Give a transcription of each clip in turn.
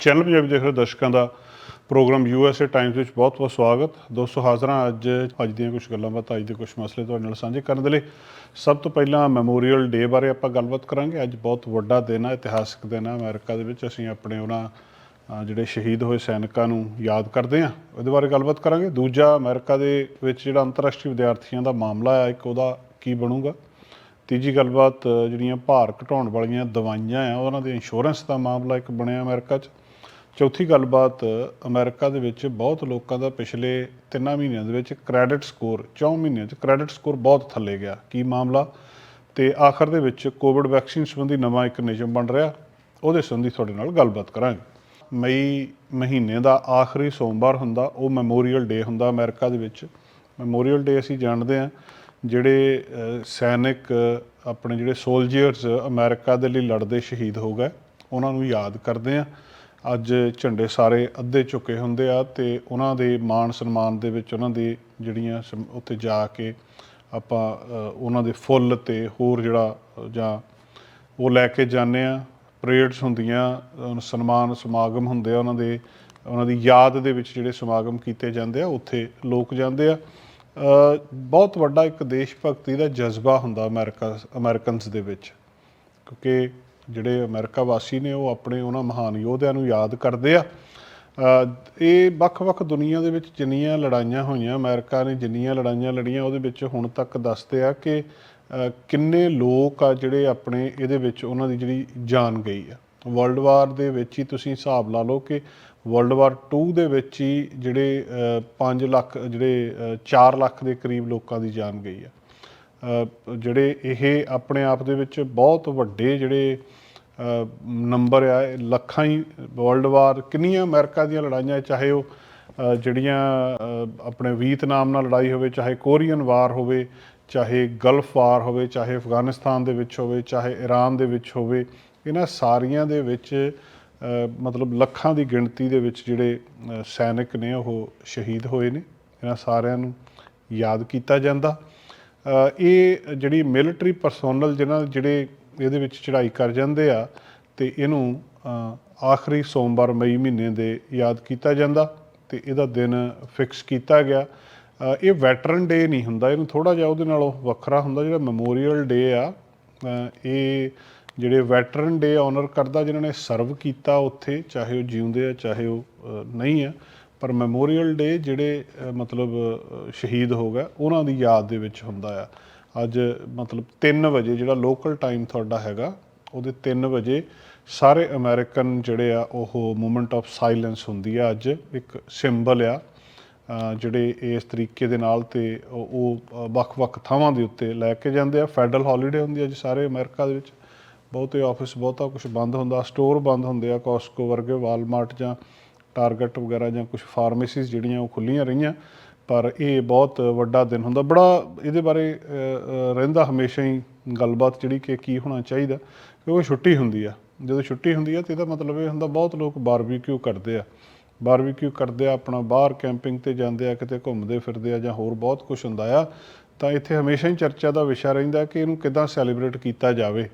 Channel Punjabi ਦੇਖ ਰਹੇ ਦਰਸ਼ਕਾਂ ਦਾ ਪ੍ਰੋਗਰਾਮ ਯੂਐਸਏ ਟਾਈਮਸ ਵਿੱਚ ਬਹੁਤ-ਬਹੁਤ ਸਵਾਗਤ। ਦੋਸਤੋ, ਹਾਜ਼ਰਾਂ ਅੱਜ ਅੱਜ ਦੀਆਂ ਕੁਝ ਗੱਲਾਂ ਬਾਤਾਂ, ਅੱਜ ਦੇ ਕੁਝ ਮਸਲੇ ਤੁਹਾਡੇ ਨਾਲ ਸਾਂਝੇ ਕਰਨ ਦੇ ਲਈ। ਸਭ ਤੋਂ ਪਹਿਲਾਂ ਮੈਮੋਰੀਅਲ ਡੇ ਬਾਰੇ ਆਪਾਂ ਗੱਲਬਾਤ ਕਰਾਂਗੇ। ਅੱਜ ਬਹੁਤ ਵੱਡਾ ਦਿਨ ਹੈ ਇਤਿਹਾਸਕ ਦਿਨ ਹੈ ਅਮਰੀਕਾ ਦੇ ਵਿੱਚ। ਅਸੀਂ ਆਪਣੇ ਉਹਨਾਂ ਜਿਹੜੇ ਸ਼ਹੀਦ ਹੋਏ ਸੈਨਿਕਾਂ ਨੂੰ ਯਾਦ ਕਰਦੇ ਹਾਂ। ਉਹਦੇ ਬਾਰੇ ਗੱਲਬਾਤ ਕਰਾਂਗੇ। ਦੂਜਾ, ਅਮਰੀਕਾ ਦੇ ਵਿੱਚ ਜਿਹੜਾ ਅੰਤਰਰਾਸ਼ਟਰੀ ਵਿਦਿਆਰਥੀਆਂ ਦਾ ਮਾਮਲਾ ਹੈ ਇੱਕ ਉਹਦਾ ਕੀ ਬਣੂਗਾ? ਤੀਜੀ ਗੱਲਬਾਤ, ਜਿਹੜੀਆਂ ਭਾਰ ਘਟਾਉਣ ਵਾਲੀਆਂ ਦਵਾਈਆਂ ਆ, ਉਹਨਾਂ ਦੇ ਇੰਸ਼ੋਰੈਂਸ ਦਾ ਮਾਮਲਾ ਇੱਕ ਬਣਿਆ ਅਮਰੀਕਾ 'ਚ। ਚੌਥੀ ਗੱਲਬਾਤ, ਅਮਰੀਕਾ ਦੇ ਵਿੱਚ ਬਹੁਤ ਲੋਕਾਂ ਦਾ ਪਿਛਲੇ 3 ਮਹੀਨਿਆਂ ਦੇ ਵਿੱਚ ਕ੍ਰੈਡਿਟ ਸਕੋਰ 4 ਮਹੀਨਿਆਂ 'ਚ ਕ੍ਰੈਡਿਟ ਸਕੋਰ ਬਹੁਤ ਥੱਲੇ ਗਿਆ। ਕੀ ਮਾਮਲਾ? ਤੇ ਆਖਰ ਦੇ ਵਿੱਚ ਕੋਵਿਡ ਵੈਕਸੀਨ ਸੰਬੰਧੀ ਨਵਾਂ ਇੱਕ ਨਿਯਮ ਬਣ ਰਿਹਾ। ਉਹਦੇ ਸੰਬੰਧੀ ਤੁਹਾਡੇ ਨਾਲ ਗੱਲਬਾਤ ਕਰਾਂਗੇ। ਮਈ ਮਹੀਨੇ ਦਾ ਆਖਰੀ ਸੋਮਵਾਰ ਹੁੰਦਾ, ਉਹ ਮੈਮੋਰੀਅਲ ਡੇ ਹੁੰਦਾ ਅਮਰੀਕਾ ਦੇ ਵਿੱਚ। ਮੈਮੋਰੀਅਲ ਡੇ ਅਸੀਂ ਜਾਣਦੇ ਹਾਂ, ਜਿਹੜੇ ਸੈਨਿਕ, ਆਪਣੇ ਜਿਹੜੇ ਸੋਲਜਰਸ ਅਮਰੀਕਾ ਦੇ ਲਈ ਲੜਦੇ ਸ਼ਹੀਦ ਹੋ ਗਏ। ਉਹਨਾਂ ਨੂੰ ਯਾਦ ਕਰਦੇ ਆ ਅੱਜ ਝੰਡੇ ਸਾਰੇ ਅੱਧੇ ਝੁਕੇ ਹੁੰਦੇ ਆ ਤੇ ਉਹਨਾਂ ਦੇ ਮਾਣ ਸਨਮਾਨ ਦੇ ਵਿੱਚ ਉਹਨਾਂ ਦੀ ਜਿਹੜੀਆਂ ਸਮ- ਉੱਥੇ ਜਾ ਕੇ ਆਪਾਂ ਉਹਨਾਂ ਦੇ ਫੁੱਲ ਤੇ ਹੋਰ ਜਿਹੜਾ ਜਾਂ ਉਹ ਲੈ ਕੇ ਜਾਂਦੇ ਆ, ਪਰੇਡਸ ਹੁੰਦੀਆਂ ਸਨਮਾਨ ਸਮਾਗਮ ਹੁੰਦੇ ਆ ਉਹਨਾਂ ਦੇ, ਉਹਨਾਂ ਦੀ ਯਾਦ ਦੇ ਵਿੱਚ ਜਿਹੜੇ ਸਮਾਗਮ ਕੀਤੇ ਜਾਂਦੇ ਆ, ਉੱਥੇ ਲੋਕ ਜਾਂਦੇ ਆ। ਬਹੁਤ ਵੱਡਾ ਇੱਕ ਦੇਸ਼ ਭਗਤੀ ਦਾ ਜਜ਼ਬਾ ਹੁੰਦਾ ਅਮਰੀਕਾ, ਅਮਰੀਕਨਸ ਦੇ ਵਿੱਚ, ਕਿਉਂਕਿ ਜਿਹੜੇ ਅਮਰੀਕਾ ਵਾਸੀ ਨੇ ਉਹ ਆਪਣੇ ਉਹਨਾਂ ਮਹਾਨ ਯੋਧਿਆਂ ਨੂੰ ਯਾਦ ਕਰਦੇ ਆ। ਇਹ ਵੱਖ-ਵੱਖ ਦੁਨੀਆ ਦੇ ਵਿੱਚ ਜਿੰਨੀਆਂ ਲੜਾਈਆਂ ਹੋਈਆਂ ਅਮਰੀਕਾ ਨੇ ਜਿੰਨੀਆਂ ਲੜਾਈਆਂ ਲੜੀਆਂ ਉਹਦੇ ਵਿੱਚ ਹੁਣ ਤੱਕ ਦੱਸਦੇ ਆ ਕਿ ਕਿੰਨੇ ਲੋਕ ਆ ਜਿਹੜੇ ਆਪਣੇ ਇਹਦੇ ਵਿੱਚ ਉਹਨਾਂ ਦੀ ਜਿਹੜੀ ਜਾਨ ਗਈ ਆ। ਵਰਲਡ ਵਾਰ ਦੇ ਵਿੱਚ ਹੀ ਤੁਸੀਂ ਹਿਸਾਬ ਲਾ ਲਓ ਕਿ ਵਰਲਡ ਵਾਰ 2 ਦੇ ਵਿੱਚ ਹੀ ਜਿਹੜੇ 5 ਲੱਖ ਜਿਹੜੇ ਅ, 4 ਲੱਖ ਦੇ ਕਰੀਬ ਲੋਕਾਂ ਦੀ ਜਾਨ ਗਈ ਆ। ਜਿਹੜੇ ਇਹ ਆਪਣੇ ਆਪ ਦੇ ਵਿੱਚ ਬਹੁਤ ਵੱਡੇ ਜਿਹੜੇ ਨੰਬਰ ਆ ਲੱਖਾਂ ਹੀ ਵਰਲਡ ਵਾਰ ਕਿੰਨੀਆਂ ਅਮਰੀਕਾ ਦੀਆਂ ਲੜਾਈਆਂ ਚਾਹੇ ਉਹ ਜਿਹੜੀਆਂ ਅ, ਆਪਣੇ ਵੀਅਤਨਾਮ ਨਾਲ ਲੜਾਈ ਹੋਵੇ ਚਾਹੇ ਕੋਰੀਅਨ ਵਾਰ ਹੋਵੇ ਚਾਹੇ ਗਲਫ ਵਾਰ ਹੋਵੇ ਚਾਹੇ ਅਫਗਾਨਿਸਤਾਨ ਦੇ ਵਿੱਚ ਹੋਵੇ ਚਾਹੇ ਈਰਾਨ ਦੇ ਵਿੱਚ ਹੋਵੇ ਇਹਨਾਂ ਸਾਰੀਆਂ ਦੇ ਵਿੱਚ ਮਤਲਬ ਲੱਖਾਂ ਦੀ ਗਿਣਤੀ ਦੇ ਵਿੱਚ ਜਿਹੜੇ ਸੈਨਿਕ ਨੇ ਉਹ ਸ਼ਹੀਦ ਹੋਏ ਨੇ। ਇਹਨਾਂ ਸਾਰਿਆਂ ਨੂੰ ਯਾਦ ਕੀਤਾ ਜਾਂਦਾ। ਇਹ ਜਿਹੜੀ ਮਿਲਟਰੀ ਪਰਸੋਨਲ ਜਿਹਨਾਂ ਜਿਹੜੇ ਇਹਦੇ ਵਿੱਚ ਚੜ੍ਹਾਈ ਕਰ ਜਾਂਦੇ ਆ ਤੇ ਇਹਨੂੰ ਆਖਰੀ ਸੋਮਵਾਰ ਮਈ ਮਹੀਨੇ ਦੇ ਯਾਦ ਕੀਤਾ ਜਾਂਦਾ ਤੇ ਇਹਦਾ ਦਿਨ ਫਿਕਸ ਕੀਤਾ ਗਿਆ। ਇਹ ਵੈਟਰਨ ਡੇ ਨਹੀਂ ਹੁੰਦਾ, ਇਹਨੂੰ ਥੋੜਾ ਜਿਹਾ ਉਹਦੇ ਨਾਲੋਂ ਵੱਖਰਾ ਹੁੰਦਾ, ਜਿਹੜਾ ਮੈਮੋਰੀਅਲ ਡੇ ਆ। ਇਹ ਜਿਹੜੇ ਵੈਟਰਨ ਡੇ ਆਨਰ ਕਰਦਾ, ਜਿਨ੍ਹਾਂ ਨੇ ਸਰਵ ਕੀਤਾ ਉੱਥੇ, ਚਾਹੇ ਉਹ ਜਿਉਂਦੇ ਆ, ਚਾਹੇ ਉਹ ਨਹੀਂ ਆ, ਪਰ ਮੈਮੋਰੀਅਲ ਡੇ ਜਿਹੜੇ ਮਤਲਬ ਸ਼ਹੀਦ ਹੋ ਗਏ, ਉਹਨਾਂ ਦੀ ਯਾਦ ਦੇ ਵਿੱਚ ਹੁੰਦਾ ਆ। ਅੱਜ ਮਤਲਬ 3 ਵਜੇ ਜਿਹੜਾ ਲੋਕਲ ਟਾਈਮ ਤੁਹਾਡਾ ਹੈਗਾ, ਉਹਦੇ 3 ਵਜੇ ਸਾਰੇ ਅਮਰੀਕਨ ਜਿਹੜੇ ਆ, ਉਹ ਮੂਮੈਂਟ ਆਫ ਸਾਇਲੈਂਸ ਹੁੰਦੀ ਆ ਅੱਜ, ਇੱਕ ਸਿੰਬਲ ਆ ਜਿਹੜੇ ਇਸ ਤਰੀਕੇ ਦੇ ਨਾਲ ਤੇ ਉਹ ਵੱਖ-ਵੱਖ ਥਾਵਾਂ ਦੇ ਉੱਤੇ ਲੈ ਕੇ ਜਾਂਦੇ ਆ। ਫੈਡਰਲ ਹੌਲੀਡੇ ਹੁੰਦੀ ਅੱਜ ਸਾਰੇ ਅਮਰੀਕਾ ਦੇ ਵਿੱਚ। ਬਹੁਤੇ ਆਫਿਸ ਬਹੁਤਾ ਕੁਝ ਬੰਦ ਹੁੰਦਾ ਸਟੋਰ ਬੰਦ ਹੁੰਦੇ ਆ ਕੋਸਕੋ ਵਰਗੇ ਵਾਲਮਾਰਟ ਜਾਂ ਟਾਰਗੇਟ ਵਗੈਰਾ ਜਾਂ ਕੁਝ ਫਾਰਮੇਸੀਜ਼ ਜਿਹੜੀਆਂ ਉਹ ਖੁੱਲੀਆਂ ਰਹੀਆਂ। ਪਰ ਇਹ ਬਹੁਤ ਵੱਡਾ ਦਿਨ ਹੁੰਦਾ। ਬੜਾ ਇਹਦੇ ਬਾਰੇ ਰਹਿੰਦਾ ਹਮੇਸ਼ਾ ਹੀ ਗੱਲਬਾਤ ਜਿਹੜੀ ਕਿ ਕੀ ਹੋਣਾ ਚਾਹੀਦਾ, ਕਿਉਂਕਿ ਛੁੱਟੀ ਹੁੰਦੀ ਆ। ਜਦੋਂ ਛੁੱਟੀ ਹੁੰਦੀ ਆ ਤੇ ਇਹਦਾ ਮਤਲਬ ਇਹ ਹੁੰਦਾ ਬਹੁਤ ਲੋਕ ਬਾਰਬੀਕਿਊ ਕਰਦੇ ਆ। ਬਾਰਬੀਕਿਊ ਕਰਦੇ ਆ, ਆਪਣਾ ਬਾਹਰ ਕੈਂਪਿੰਗ ਤੇ ਜਾਂਦੇ ਆ, ਕਿਤੇ ਘੁੰਮਦੇ ਫਿਰਦੇ ਆ ਜਾਂ ਹੋਰ ਬਹੁਤ ਕੁਝ ਹੁੰਦਾ ਆ, ਤਾਂ ਇੱਥੇ ਹਮੇਸ਼ਾ ਹੀ ਚਰਚਾ ਦਾ ਵਿਸ਼ਾ ਰਹਿੰਦਾ ਕਿ ਇਹਨੂੰ ਕਿੱਦਾਂ ਸੈਲੀਬ੍ਰੇਟ ਕੀਤਾ ਜਾਵੇ।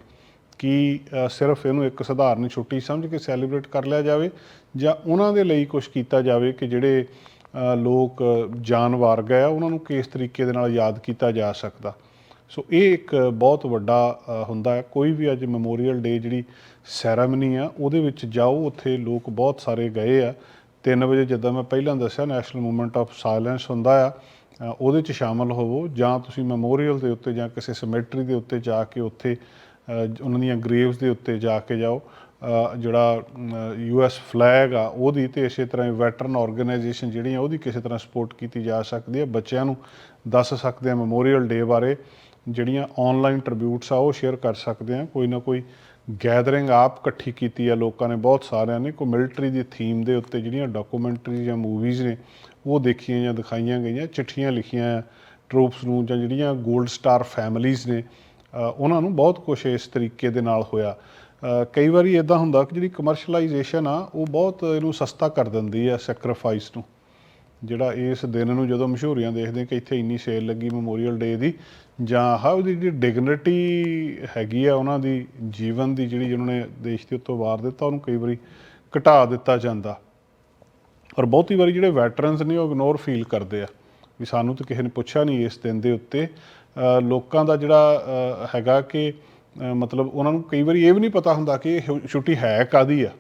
ਕਿ ਸਿਰਫ ਇਹਨੂੰ ਇੱਕ ਸਧਾਰਨ ਛੁੱਟੀ ਸਮਝ ਕੇ ਸੈਲੀਬ੍ਰੇਟ ਕਰ ਲਿਆ ਜਾਵੇ ਜਾਂ ਉਹਨਾਂ ਦੇ ਲਈ ਕੁਝ ਕੀਤਾ ਜਾਵੇ ਕਿ ਜਿਹੜੇ ਲੋਕ ਜਾਨ ਵਾਰ ਗਏ ਆ, ਉਹਨਾਂ ਨੂੰ ਕਿਸ ਤਰੀਕੇ ਦੇ ਨਾਲ ਯਾਦ ਕੀਤਾ ਜਾ ਸਕਦਾ। ਸੋ ਇਹ ਇੱਕ ਬਹੁਤ ਵੱਡਾ ਹੁੰਦਾ ਹੈ। ਕੋਈ ਵੀ ਅੱਜ ਮੈਮੋਰੀਅਲ ਡੇ ਜਿਹੜੀ ਸੈਰਾਮਨੀ ਆ, ਉਹਦੇ ਵਿੱਚ ਜਾਓ, ਉੱਥੇ ਲੋਕ ਬਹੁਤ ਸਾਰੇ ਗਏ ਆ। 3 ਵਜੇ ਜਿੱਦਾਂ ਮੈਂ ਪਹਿਲਾਂ ਦੱਸਿਆ, ਨੈਸ਼ਨਲ ਮੂਵਮੈਂਟ ਆਫ ਸਾਇਲੈਂਸ ਹੁੰਦਾ ਆ ਉਹਦੇ 'ਚ ਸ਼ਾਮਲ ਹੋਵੋ। ਜਾਂ ਤੁਸੀਂ ਮੈਮੋਰੀਅਲ ਦੇ ਉੱਤੇ ਜਾਂ ਕਿਸੇ ਸਿਮੈਟਰੀ ਦੇ ਉੱਤੇ ਜਾ ਕੇ ਉੱਥੇ ਉਹਨਾਂ ਦੀਆਂ ਗ੍ਰੇਵਸ ਦੇ ਉੱਤੇ ਜਾ ਕੇ ਜਾਓ। ਜਿਹੜਾ ਯੂ ਐਸ ਫਲੈਗ ਆ, ਉਹਦੀ ਤੇ ਇਸੇ ਤਰ੍ਹਾਂ ਵੈਟਰਨ ਆਰਗੇਨਾਈਜੇਸ਼ਨ ਜਿਹੜੀਆਂ ਉਹਦੀ ਕਿਸੇ ਤਰ੍ਹਾਂ ਸਪੋਰਟ ਕੀਤੀ ਜਾ ਸਕਦੀ ਹੈ ਬੱਚਿਆਂ ਨੂੰ ਦੱਸ ਸਕਦੇ ਆ ਮੈਮੋਰੀਅਲ ਡੇ ਬਾਰੇ, ਜਿਹੜੀਆਂ ਆਨਲਾਈਨ ਟ੍ਰਿਬਿਊਟਸ ਆ, ਉਹ ਸ਼ੇਅਰ ਕਰ ਸਕਦੇ ਆ। ਕੋਈ ਨਾ ਕੋਈ ਗੈਦਰਿੰਗ ਆਪ ਇਕੱਠੀ ਕੀਤੀ ਆ, ਲੋਕਾਂ ਨੇ, ਬਹੁਤ ਸਾਰਿਆਂ ਨੇ। ਕੋਈ ਮਿਲਟਰੀ ਦੀ ਥੀਮ ਦੇ ਉੱਤੇ ਜਿਹੜੀਆਂ ਡਾਕੂਮੈਂਟਰੀ ਜਾਂ ਮੂਵੀਜ਼ ਨੇ, ਉਹ ਦੇਖੀਆਂ ਜਾਂ ਦਿਖਾਈਆਂ ਗਈਆਂ, ਚਿੱਠੀਆਂ ਲਿਖੀਆਂ ਟਰੂਪਸ ਨੂੰ ਜਾਂ ਜਿਹੜੀਆਂ 골ਡ ਸਟਾਰ ਫੈਮਿਲੀਜ਼ ਨੇ ਉਹਨਾਂ ਨੂੰ ਬਹੁਤ ਕੁਝ ਇਸ ਤਰੀਕੇ ਦੇ ਨਾਲ ਹੋਇਆ। ਕਈ ਵਾਰੀ ਇਦਾਂ ਹੁੰਦਾ ਕਿ ਜਿਹੜੀ ਕਮਰਸ਼ੀਅਲਾਈਜੇਸ਼ਨ ਆ, ਉਹ ਬਹੁਤ ਇਹਨੂੰ ਸਸਤਾ ਕਰ ਦਿੰਦੀ ਆ ਸੈਕਰੀਫਾਈਸ ਨੂੰ। ਜਿਹੜਾ ਇਸ ਦਿਨ ਨੂੰ ਜਦੋਂ ਮਸ਼ਹੂਰੀਆਂ ਦੇਖਦੇ ਕਿ ਇੱਥੇ ਇੰਨੀ ਸੇਲ ਲੱਗੀ ਮੈਮੋਰੀਅਲ ਡੇ ਦੀ, ਜਾਂ ਆਹ ਉਹਦੀ ਜਿਹੜੀ ਡਿਗਨਿਟੀ ਹੈਗੀ ਆ, ਉਹਨਾਂ ਦੀ ਜੀਵਨ ਦੀ ਜਿਹੜੀ ਜਿਹਨਾਂ ਨੇ ਦੇਸ਼ ਦੇ ਉੱਤੋਂ ਵਾਰ ਦਿੱਤਾ, ਉਹਨੂੰ ਕਈ ਵਾਰੀ ਘਟਾ ਦਿੱਤਾ ਜਾਂਦਾ। ਔਰ ਬਹੁਤੀ ਵਾਰੀ ਜਿਹੜੇ ਵੈਟਰਨਸ ਨੇ, ਉਹ ਇਗਨੋਰ ਫੀਲ ਕਰਦੇ ਆ ਵੀ ਸਾਨੂੰ ਤਾਂ ਕਿਸੇ ਨੇ ਪੁੱਛਿਆ ਨਹੀਂ ਇਸ ਦਿਨ ਦੇ ਉੱਤੇ। ਲੋਕਾਂ ਦਾ ਜਿਹੜਾ ਹੈਗਾ ਕਿ ਮਤਲਬ ਉਹਨਾਂ ਨੂੰ ਕਈ ਵਾਰੀ ਇਹ ਵੀ ਨਹੀਂ ਪਤਾ ਹੁੰਦਾ ਕਿ ਇਹ ਛੁੱਟੀ ਹੈ ਕਾਦੀ ਆ।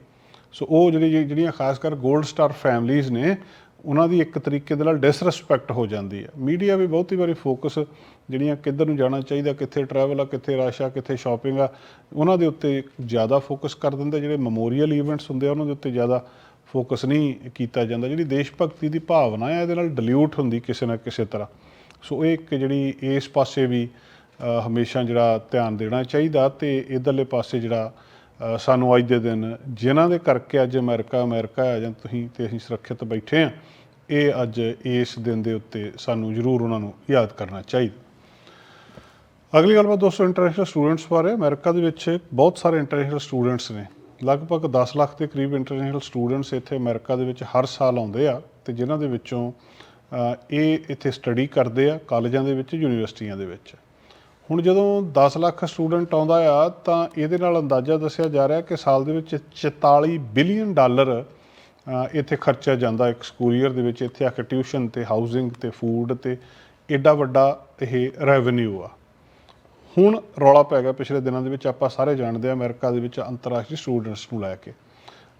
ਸੋ ਉਹ ਜਿਹੜੀ ਜਿਹੜੀਆਂ ਖਾਸ ਕਰ 골ਡ ਸਟਾਰ ਫੈਮਲੀਆਂ ਨੇ, ਉਹਨਾਂ ਦੀ ਇੱਕ ਤਰੀਕੇ ਦੇ ਨਾਲ ਡਿਸਰੈਸਪੈਕਟ ਹੋ ਜਾਂਦੀ ਹੈ ਮੀਡੀਆ ਵੀ ਬਹੁਤੀ ਵਾਰੀ ਫੋਕਸ ਜਿਹੜੀਆਂ ਕਿੱਧਰ ਨੂੰ ਜਾਣਾ ਚਾਹੀਦਾ, ਕਿੱਥੇ ਟਰੈਵਲ ਆ, ਕਿੱਥੇ ਰਸ਼ ਆ, ਕਿੱਥੇ ਸ਼ਾਪਿੰਗ ਆ, ਉਹਨਾਂ ਦੇ ਉੱਤੇ ਜ਼ਿਆਦਾ ਫੋਕਸ ਕਰ ਦਿੰਦਾ ਜਿਹੜੇ ਮੈਮੋਰੀਅਲ ਇਵੈਂਟਸ ਹੁੰਦੇ ਆ, ਉਹਨਾਂ ਦੇ ਉੱਤੇ ਜ਼ਿਆਦਾ ਫੋਕਸ ਨਹੀਂ ਕੀਤਾ ਜਾਂਦਾ। ਜਿਹੜੀ ਦੇਸ਼ ਭਗਤੀ ਦੀ ਭਾਵਨਾ ਹੈ ਇਹਦੇ ਨਾਲ ਡਿਲੂਟ ਹੁੰਦੀ ਕਿਸੇ ਨਾ ਕਿਸੇ ਤਰ੍ਹਾਂ। ਸੋ ਇਹ ਇੱਕ ਜਿਹੜੀ, ਇਸ ਪਾਸੇ ਵੀ ਹਮੇਸ਼ਾ ਜਿਹੜਾ ਧਿਆਨ ਦੇਣਾ ਚਾਹੀਦਾ ਤੇ ਇਧਰਲੇ ਪਾਸੇ ਜਿਹੜਾ ਸਾਨੂੰ ਅੱਜ ਦੇ ਦਿਨ ਜਿਨ੍ਹਾਂ ਦੇ ਕਰਕੇ ਅੱਜ ਅਮਰੀਕਾ ਅਮਰੀਕਾ ਹੈ ਜਾਂ ਤੁਸੀਂ ਤੇ ਅਸੀਂ ਸੁਰੱਖਿਅਤ ਬੈਠੇ ਆ ਇਹ ਅੱਜ ਇਸ ਦਿਨ ਦੇ ਉੱਤੇ ਸਾਨੂੰ ਜ਼ਰੂਰ ਉਹਨਾਂ ਨੂੰ ਯਾਦ ਕਰਨਾ ਚਾਹੀਦਾ। ਅਗਲੀ ਗੱਲਬਾਤ ਦੋਸਤੋ ਇੰਟਰਨੈਸ਼ਨਲ ਸਟੂਡੈਂਟਸ ਬਾਰੇ, ਅਮਰੀਕਾ ਦੇ ਵਿੱਚ ਬਹੁਤ ਸਾਰੇ ਇੰਟਰਨੈਸ਼ਨਲ ਸਟੂਡੈਂਟਸ ਨੇ। ਲਗਭਗ 10 ਲੱਖ ਦੇ ਕਰੀਬ ਇੰਟਰਨੈਸ਼ਨਲ ਸਟੂਡੈਂਟਸ ਇੱਥੇ ਅਮਰੀਕਾ ਦੇ ਵਿੱਚ ਹਰ ਸਾਲ ਆਉਂਦੇ ਆ ਤੇ ਜਿਨ੍ਹਾਂ ਦੇ ਵਿੱਚੋਂ ਇਹ ਇੱਥੇ ਸਟੱਡੀ ਕਰਦੇ ਆ, ਕਾਲਜਾਂ ਦੇ ਵਿੱਚ, ਯੂਨੀਵਰਸਿਟੀਆਂ ਦੇ ਵਿੱਚ। ਹੁਣ ਜਦੋਂ 10 ਲੱਖ ਸਟੂਡੈਂਟ ਆਉਂਦਾ ਆ, ਤਾਂ ਇਹਦੇ ਨਾਲ ਅੰਦਾਜ਼ਾ ਦੱਸਿਆ ਜਾ ਰਿਹਾ ਕਿ ਸਾਲ ਦੇ ਵਿੱਚ 44 ਬਿਲੀਅਨ ਡਾਲਰ ਇੱਥੇ ਖਰਚਿਆ ਜਾਂਦਾ ਇੱਕ ਸਕੂਲ ਈਅਰ ਦੇ ਵਿੱਚ। ਇੱਥੇ ਆ ਕੇ ਟਿਊਸ਼ਨ ਤੇ, ਹਾਊਸਿੰਗ ਤੇ, ਫੂਡ ਤੇ ਐਡਾ ਵੱਡਾ ਇਹ ਰੈਵਨਿਊ ਆ। ਹੁਣ ਰੌਲਾ ਪੈ ਗਿਆ ਪਿਛਲੇ ਦਿਨਾਂ ਦੇ ਵਿੱਚ, ਆਪਾਂ ਸਾਰੇ ਜਾਣਦੇ ਆ ਅਮਰੀਕਾ ਦੇ ਵਿੱਚ ਅੰਤਰਰਾਸ਼ਟਰੀ ਸਟੂਡੈਂਟਸ ਨੂੰ ਲੈ ਕੇ।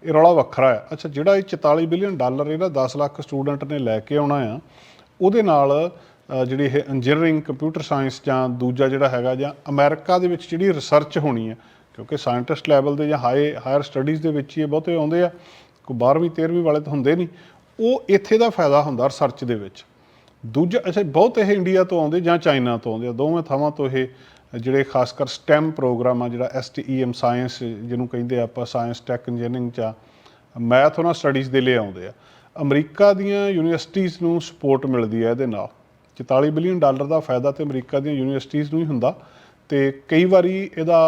ਇਹ ਰੌਲਾ ਵੱਖਰਾ ਹੈ ਅੱਛਾ, ਜਿਹੜਾ ਇਹ 44 ਬਿਲੀਅਨ ਡਾਲਰ ਇਹਦਾ 10 ਲੱਖ ਸਟੂਡੈਂਟ ਨੇ ਲੈ ਕੇ ਆਉਣਾ ਆ, ਉਹਦੇ ਨਾਲ ਜਿਹੜੀ ਇਹ ਇੰਜੀਨੀਅਰਿੰਗ ਕੰਪਿਊਟਰ ਸਾਇੰਸ ਜਾਂ ਦੂਜਾ ਜਿਹੜਾ ਹੈਗਾ ਜਾਂ ਅਮਰੀਕਾ ਦੇ ਵਿੱਚ ਜਿਹੜੀ ਰਿਸਰਚ ਹੋਣੀ ਹੈ, ਕਿਉਂਕਿ ਸਾਇੰਟਿਸਟ ਲੈਵਲ ਦੇ ਜਾਂ ਹਾਈ ਹਾਇਰ ਸਟੱਡੀਜ਼ ਦੇ ਵਿੱਚ ਹੀ ਇਹ ਬਹੁਤੇ ਆਉਂਦੇ ਆ, ਕੋਈ 12ਵੀਂ 13ਵੀਂ ਵਾਲੇ ਤਾਂ ਹੁੰਦੇ ਨਹੀਂ, ਉਹ ਇੱਥੇ ਦਾ ਫਾਇਦਾ ਹੁੰਦਾ ਰਿਸਰਚ ਦੇ ਵਿੱਚ। ਦੂਜਾ, ਅੱਛਾ ਬਹੁਤ ਇਹ ਇੰਡੀਆ ਤੋਂ ਆਉਂਦੇ ਜਾਂ ਚਾਈਨਾ ਤੋਂ ਆਉਂਦੇ ਆ, ਦੋਵੇਂ ਥਾਵਾਂ ਤੋਂ ਇਹ ਜਿਹੜੇ ਖਾਸ ਕਰ ਸਟੈਮ ਪ੍ਰੋਗਰਾਮ ਆ, ਜਿਹੜਾ STEM ਸਾਇੰਸ ਜਿਹਨੂੰ ਕਹਿੰਦੇ ਆਪਾਂ ਸਾਇੰਸ ਟੈਕ ਇੰਜੀਨੀਅਰਿੰਗ ਚ ਮੈਥ ਉਹਨਾਂ ਸਟੱਡੀਜ਼ ਦੇ ਲਈ ਆਉਂਦੇ ਆ। ਅਮਰੀਕਾ ਦੀਆਂ ਯੂਨੀਵਰਸਿਟੀਆਂ ਨੂੰ ਸਪੋਰਟ ਮਿਲਦੀ ਹੈ ਇਹਦੇ ਨਾਲ। 44 ਬਿਲੀਅਨ ਡਾਲਰ ਦਾ ਫਾਇਦਾ ਤੇ ਅਮਰੀਕਾ ਦੀਆਂ ਯੂਨੀਵਰਸਿਟੀਆਂ ਨੂੰ ਹੀ ਹੁੰਦਾ ਤੇ ਕਈ ਵਾਰੀ ਇਹਦਾ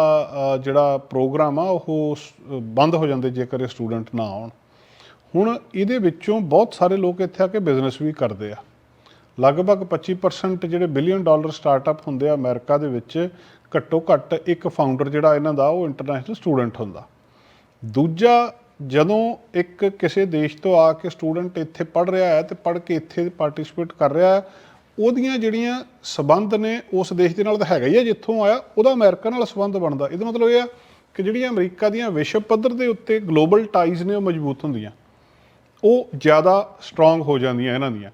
ਜਿਹੜਾ ਪ੍ਰੋਗਰਾਮ ਆ, ਉਹ ਬੰਦ ਹੋ ਜਾਂਦੇ ਜੇਕਰ ਇਹ ਸਟੂਡੈਂਟ ਨਾ ਆਉਣ। ਹੁਣ ਇਹਦੇ ਵਿੱਚੋਂ ਬਹੁਤ ਸਾਰੇ ਲੋਕ ਇੱਥੇ ਆ ਕੇ ਬਿਜ਼ਨਸ ਵੀ ਕਰਦੇ ਆ। ਲਗਭਗ 25% ਜਿਹੜੇ ਬਿਲੀਅਨ ਡਾਲਰ ਸਟਾਰਟਅਪ ਹੁੰਦੇ ਆ ਅਮਰੀਕਾ ਦੇ ਵਿੱਚ, ਘੱਟੋ ਘੱਟ ਇੱਕ ਫਾਊਂਡਰ ਜਿਹੜਾ ਇਹਨਾਂ ਦਾ, ਉਹ ਇੰਟਰਨੈਸ਼ਨਲ ਸਟੂਡੈਂਟ ਹੁੰਦਾ। ਦੂਜਾ, ਜਦੋਂ ਇੱਕ ਕਿਸੇ ਦੇਸ਼ ਤੋਂ ਆ ਕੇ ਸਟੂਡੈਂਟ ਇੱਥੇ ਪੜ ਰਿਹਾ ਹੈ ਤੇ ਪੜ ਕੇ ਇੱਥੇ ਪਾਰਟਿਸਿਪੇਟ ਕਰ ਰਿਹਾ ਹੈ ਉਹਦੀਆਂ ਜਿਹੜੀਆਂ ਸਬੰਧ ਨੇ, ਉਸ ਦੇਸ਼ ਦੇ ਨਾਲ ਤਾਂ ਹੈਗਾ ਹੀ ਹੈ ਜਿੱਥੋਂ ਆਇਆ, ਉਹਦਾ ਅਮਰੀਕਾ ਨਾਲ ਸਬੰਧ ਬਣਦਾ। ਇਹਦਾ ਮਤਲਬ ਇਹ ਆ ਕਿ ਜਿਹੜੀਆਂ ਅਮਰੀਕਾ ਦੀਆਂ ਵਿਸ਼ਵ ਪੱਧਰ ਦੇ ਉੱਤੇ ਗਲੋਬਲ ਟਾਈਜ਼ ਨੇ, ਉਹ ਮਜ਼ਬੂਤ ਹੁੰਦੀਆਂ। ਉਹ ਜ਼ਿਆਦਾ ਸਟਰੋਂਗ ਹੋ ਜਾਂਦੀਆਂ ਇਹਨਾਂ ਦੀਆਂ।